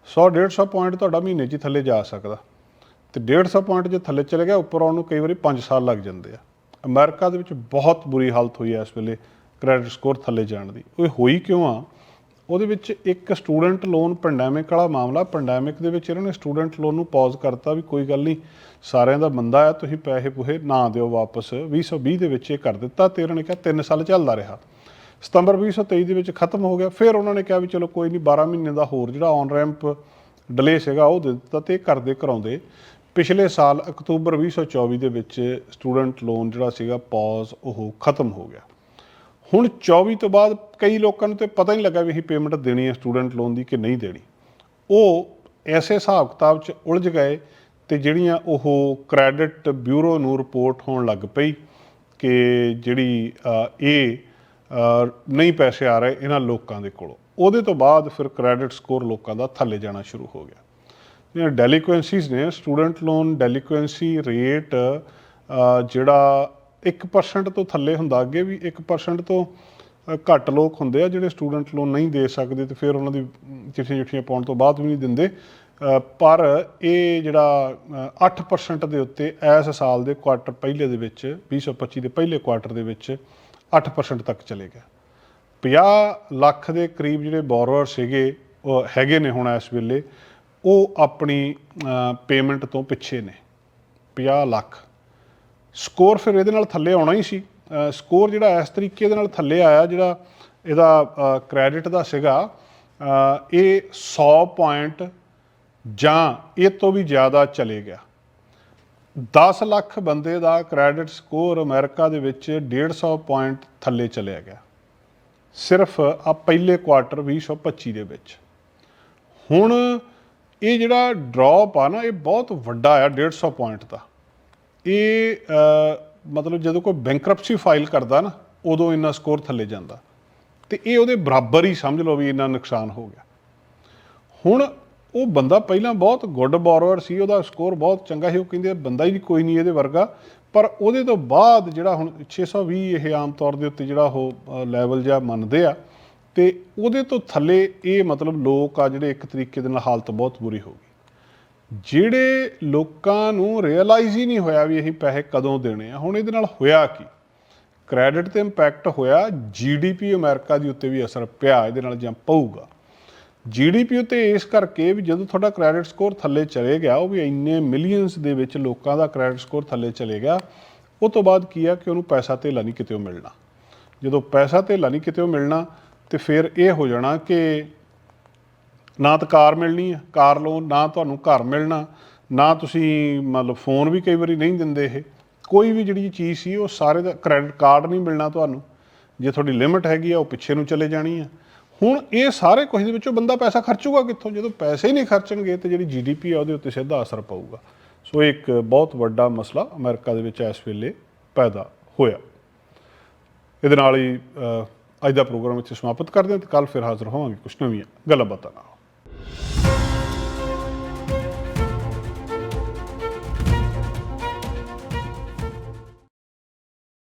100 150 ਪੁਆਇੰਟ ਤੁਹਾਡਾ ਮਹੀਨੇ 'ਚ ਹੀ ਥੱਲੇ ਜਾ ਸਕਦਾ। ਤੇ 150 ਪੁਆਇੰਟ ਜੇ ਥੱਲੇ ਚਲੇ ਗਿਆ, ਉੱਪਰ ਆਉਣ ਨੂੰ ਕਈ ਵਾਰੀ 5 ਸਾਲ ਲੱਗ ਜਾਂਦੇ ਆ। ਅਮਰੀਕਾ ਦੇ ਵਿੱਚ ਬਹੁਤ ਬੁਰੀ ਹਾਲਤ ਹੋਈ ਹੈ ਇਸ ਵੇਲੇ ਕ੍ਰੈਡਿਟ ਸਕੋਰ ਥੱਲੇ ਜਾਣ ਦੀ। ਉਹ ਹੋਈ ਕਿਉਂ ਆ? ਉਹਦੇ ਵਿੱਚ ਇੱਕ ਸਟੂਡੈਂਟ ਲੋਨ ਪੈਂਡੈਮਿਕ ਵਾਲਾ ਮਾਮਲਾ ਪੈਂਡੈਮਿਕ ਦੇ ਵਿੱਚ ਇਹਨਾਂ ਨੇ ਸਟੂਡੈਂਟ ਲੋਨ ਨੂੰ ਪੌਜ਼ ਕਰਤਾ ਵੀ ਕੋਈ ਗੱਲ ਨਹੀਂ, ਸਾਰਿਆਂ ਦਾ ਬੰਦਾ ਆ, ਤੁਸੀਂ ਪੈਸੇ ਪੂਹੇ ਨਾ ਦਿਓ ਵਾਪਸ। 2020 ਦੇ ਵਿੱਚ ਇਹ ਕਰ ਦਿੱਤਾ ਤੇ ਉਹਨਾਂ ਨੇ ਕਿਹਾ 3 ਸਾਲ ਚੱਲਦਾ ਰਿਹਾ। ਸਤੰਬਰ 2023 ਦੇ ਵਿੱਚ ਖਤਮ ਹੋ ਗਿਆ। ਫਿਰ ਉਹਨਾਂ ਨੇ ਕਿਹਾ ਵੀ ਚਲੋ ਕੋਈ ਨਹੀਂ 12 ਮਹੀਨੇ ਦਾ ਹੋਰ ਜਿਹੜਾ ਔਨ ਰੈਂਪ ਡਿਲੇ ਸੀਗਾ ਉਹ ਦੇ ਦਿੱਤਾ ਤੇ ਇਹ ਕਰਦੇ ਕਰਾਉਂਦੇ। ਪਿਛਲੇ ਸਾਲ ਅਕਤੂਬਰ 2024 ਦੇ ਵਿੱਚ ਸਟੂਡੈਂਟ ਲੋਨ ਜਿਹੜਾ ਸੀਗਾ ਪੌਜ਼ ਉਹ ਖਤਮ ਹੋ ਗਿਆ। ਹੁਣ 24 ਤੋਂ ਬਾਅਦ ਕਈ ਲੋਕਾਂ ਨੂੰ ਤੇ ਪਤਾ ਹੀ ਨਹੀਂ ਲੱਗਾ ਵੀ ਅਸੀਂ ਪੇਮੈਂਟ ਦੇਣੀ ਹੈ ਸਟੂਡੈਂਟ ਲੋਨ ਦੀ ਕਿ ਨਹੀਂ ਦੇਣੀ। ਉਹ ਐਸੇ ਹਿਸਾਬ ਕਿਤਾਬ 'ਚ ਉਲਝ ਗਏ ਤੇ ਜਿਹੜੀਆਂ ਉਹ ਕ੍ਰੈਡਿਟ ਬਿਊਰੋ ਨੂੰ ਰਿਪੋਰਟ ਹੋਣ ਲੱਗ ਪਈ ਕਿ ਜਿਹੜੀ ਇਹ ਨਹੀਂ ਪੈਸੇ ਆ ਰਹੇ ਇਹਨਾਂ ਲੋਕਾਂ ਦੇ ਕੋਲੋਂ। ਉਹਦੇ ਤੋਂ ਬਾਅਦ ਫਿਰ ਕ੍ਰੈਡਿਟ ਸਕੋਰ ਲੋਕਾਂ ਦਾ ਥੱਲੇ ਜਾਣਾ ਸ਼ੁਰੂ ਹੋ ਗਿਆ। ਜਿਹੜੀਆਂ ਡੈਲੀਕੁਐਂਸੀਜ਼ ਨੇ ਸਟੂਡੈਂਟ ਲੋਨ ਡੈਲੀਕੁਐਂਸੀ ਰੇਟ ਜਿਹੜਾ 1% ਤੋਂ ਥੱਲੇ ਹੁੰਦਾ ਅੱਗੇ ਵੀ 1% ਤੋਂ ਘੱਟ ਲੋਕ ਹੁੰਦੇ ਆ ਜਿਹੜੇ ਸਟੂਡੈਂਟ ਲੋਨ ਨਹੀਂ ਦੇ ਸਕਦੇ ਤੇ ਫਿਰ ਉਹਨਾਂ ਦੀ ਚਿੱਠੀਆਂ ਚਿੱਠੀਆਂ ਪਾਉਣ ਤੋਂ ਬਾਅਦ ਵੀ ਨਹੀਂ ਦਿੰਦੇ। ਪਰ ਇਹ ਜਿਹੜਾ ਅ, 8% ਦੇ ਉੱਤੇ ਇਸ ਸਾਲ ਦੇ ਕੁਆਟਰ ਪਹਿਲੇ ਦੇ ਵਿੱਚ 2025 ਦੇ ਪਹਿਲੇ ਕੁਆਟਰ ਦੇ ਵਿੱਚ 8% ਤੱਕ ਚਲੇ ਗਿਆ। 50 ਲੱਖ ਦੇ ਕਰੀਬ ਜਿਹੜੇ ਬੋਰੋਅਰ ਸੀਗੇ ਉਹ ਹੈਗੇ ਨੇ ਹੁਣ ਇਸ ਵੇਲੇ ਉਹ ਆਪਣੀ ਪੇਮੈਂਟ ਤੋਂ ਪਿੱਛੇ ਨੇ। 50 ਲੱਖ। ਸਕੋਰ ਫਿਰ ਇਹਦੇ ਨਾਲ ਥੱਲੇ ਆਉਣਾ ਹੀ ਸੀ। ਸਕੋਰ ਜਿਹੜਾ ਇਸ ਤਰੀਕੇ ਦੇ ਨਾਲ ਥੱਲੇ ਆਇਆ, ਜਿਹੜਾ ਇਹਦਾ ਕ੍ਰੈਡਿਟ ਦਾ ਸੀਗਾ ਇਹ 100 ਪੁਆਇੰਟ ਜਾਂ ਇਹ ਤੋਂ ਵੀ ਜ਼ਿਆਦਾ ਚਲੇ ਗਿਆ। 10 ਲੱਖ ਬੰਦੇ ਦਾ ਕ੍ਰੈਡਿਟ ਸਕੋਰ ਅਮਰੀਕਾ ਦੇ ਵਿੱਚ 150 ਪੁਆਇੰਟ ਥੱਲੇ ਚਲਿਆ ਗਿਆ। ਸਿਰਫ ਆ ਪਹਿਲੇ ਕੁਆਟਰ 2025 ਦੇ ਵਿੱਚ। ਹੁਣ ਇਹ ਜਿਹੜਾ ਡ੍ਰੌਪ ਆ ਨਾ, ਇਹ ਬਹੁਤ ਵੱਡਾ ਆ 150 ਪੁਆਇੰਟ ਦਾ। ਇਹ ਮਤਲਬ ਜਦੋਂ ਕੋਈ ਬੈਂਕਰਪਸੀ ਫਾਈਲ ਕਰਦਾ ਨਾ, ਉਦੋਂ ਇੰਨਾ ਸਕੋਰ ਥੱਲੇ ਜਾਂਦਾ। ਤੇ ਇਹ ਉਹਦੇ ਬਰਾਬਰ ਹੀ ਸਮਝ ਲਓ ਵੀ ਇੰਨਾ ਨੁਕਸਾਨ ਹੋ ਗਿਆ। ਹੁਣ ਉਹ ਬੰਦਾ ਪਹਿਲਾਂ ਬਹੁਤ ਗੁੱਡ ਬੋਰੋਅਰ ਸੀ, ਉਹਦਾ ਸਕੋਰ ਬਹੁਤ ਚੰਗਾ ਸੀ, ਉਹ ਕਹਿੰਦੇ ਬੰਦਾ ਹੀ ਕੋਈ ਨਹੀਂ ਇਹਦੇ ਵਰਗਾ। ਪਰ ਉਹਦੇ ਤੋਂ ਬਾਅਦ ਜਿਹੜਾ ਹੁਣ 620 ਇਹ ਆਮ ਤੌਰ ਦੇ ਉੱਤੇ ਜਿਹੜਾ ਉਹ ਲੈਵਲ ਜਿਹਾ ਮੰਨਦੇ ਆ, ਤੇ ਉਹਦੇ ਤੋਂ ਥੱਲੇ ਇਹ ਮਤਲਬ ਲੋਕ ਆ ਜਿਹੜੇ ਇੱਕ ਤਰੀਕੇ ਦੇ ਨਾਲ ਹਾਲਤ ਬਹੁਤ ਬੁਰੀ ਹੋ ਗਈ। ਜਿਹੜੇ ਲੋਕਾਂ ਨੂੰ ਰਿਅਲਾਈਜ਼ ਹੀ ਨਹੀਂ ਹੋਇਆ ਵੀ ਅਸੀਂ ਪੈਸੇ ਕਦੋਂ ਦੇਣੇ ਆ, ਹੁਣ ਇਹਦੇ ਨਾਲ ਹੋਇਆ ਕੀ? ਕ੍ਰੈਡਿਟ ਤੇ ਇੰਪੈਕਟ ਹੋਇਆ ਜੀਡੀਪੀ ਅਮਰੀਕਾ ਦੀ ਉੱਤੇ ਵੀ ਅਸਰ ਪਿਆ, ਇਹਦੇ ਨਾਲ ਜਾਂ ਪਊਗਾ। ਜੀਡੀਪੀ ਉਤੇ ਇਸ ਕਰਕੇ ਵੀ ਜਦੋਂ ਤੁਹਾਡਾ ਕ੍ਰੈਡਿਟ ਸਕੋਰ ਥੱਲੇ ਚਲੇ ਗਿਆ, ਉਹ ਵੀ ਇੰਨੇ ਮਿਲੀਅਨਸ ਦੇ ਵਿੱਚ ਲੋਕਾਂ ਦਾ ਕ੍ਰੈਡਿਟ ਸਕੋਰ ਥੱਲੇ ਚਲੇ ਗਿਆ, ਉਹ ਤੋਂ ਬਾਅਦ ਕੀ ਆ ਕਿ ਉਹਨੂੰ ਪੈਸਾ ਧੇਲਾ ਨਹੀਂ ਕਿਤੇ ਮਿਲਣਾ। ਜਦੋਂ ਪੈਸਾ ਧੇਲਾ ਨਹੀਂ ਕਿਤੇ ਮਿਲਣਾ, ਤੇ ਫਿਰ ਇਹ ਹੋ ਜਾਣਾ ਕਿ ਨਾ ਤਾਂ ਕਾਰ ਮਿਲਣੀ ਹੈ ਕਾਰ ਲੋਨ ਨਾ ਤੁਹਾਨੂੰ ਘਰ ਮਿਲਣਾ, ਨਾ ਤੁਸੀਂ ਮਤਲਬ ਫੋਨ ਵੀ ਕਈ ਵਾਰੀ ਨਹੀਂ ਦਿੰਦੇ ਇਹ। ਕੋਈ ਵੀ ਜਿਹੜੀ ਚੀਜ਼ ਸੀ, ਉਹ ਸਾਰੇ ਦਾ ਕ੍ਰੈਡਿਟ ਕਾਰਡ ਨਹੀਂ ਮਿਲਣਾ ਤੁਹਾਨੂੰ। ਜੇ ਤੁਹਾਡੀ ਲਿਮਟ ਹੈਗੀ ਆ, ਉਹ ਪਿੱਛੇ ਨੂੰ ਚਲੇ ਜਾਣੀ ਆ। ਹੁਣ ਇਹ ਸਾਰੇ ਕੁਝ ਦੇ ਵਿੱਚੋਂ ਬੰਦਾ ਪੈਸਾ ਖਰਚੂਗਾ ਕਿੱਥੋਂ? ਜਦੋਂ ਪੈਸੇ ਹੀ ਨਹੀਂ ਖਰਚਣਗੇ, ਤੇ ਜਿਹੜੀ ਜੀਡੀਪੀ ਆ, ਉਹਦੇ ਉੱਤੇ ਸਿੱਧਾ ਅਸਰ ਪਊਗਾ। ਸੋ ਇਹ ਇੱਕ ਬਹੁਤ ਵੱਡਾ ਮਸਲਾ ਅਮਰੀਕਾ ਦੇ ਵਿੱਚ ਇਸ ਵੇਲੇ ਪੈਦਾ ਹੋਇਆ। ਇਹਦੇ ਨਾਲ ਹੀ ਅੱਜ ਦਾ ਪ੍ਰੋਗਰਾਮ ਇੱਥੇ ਸਮਾਪਤ ਕਰਦੇ ਹਾਂ ਤੇ ਕੱਲ ਫਿਰ ਹਾਜ਼ਰ ਹੋਵਾਂਗੇ ਕੁਝ ਨਵੀਆਂ ਗੱਲਾਂ ਬਾਤਾਂ ਨਾਲ।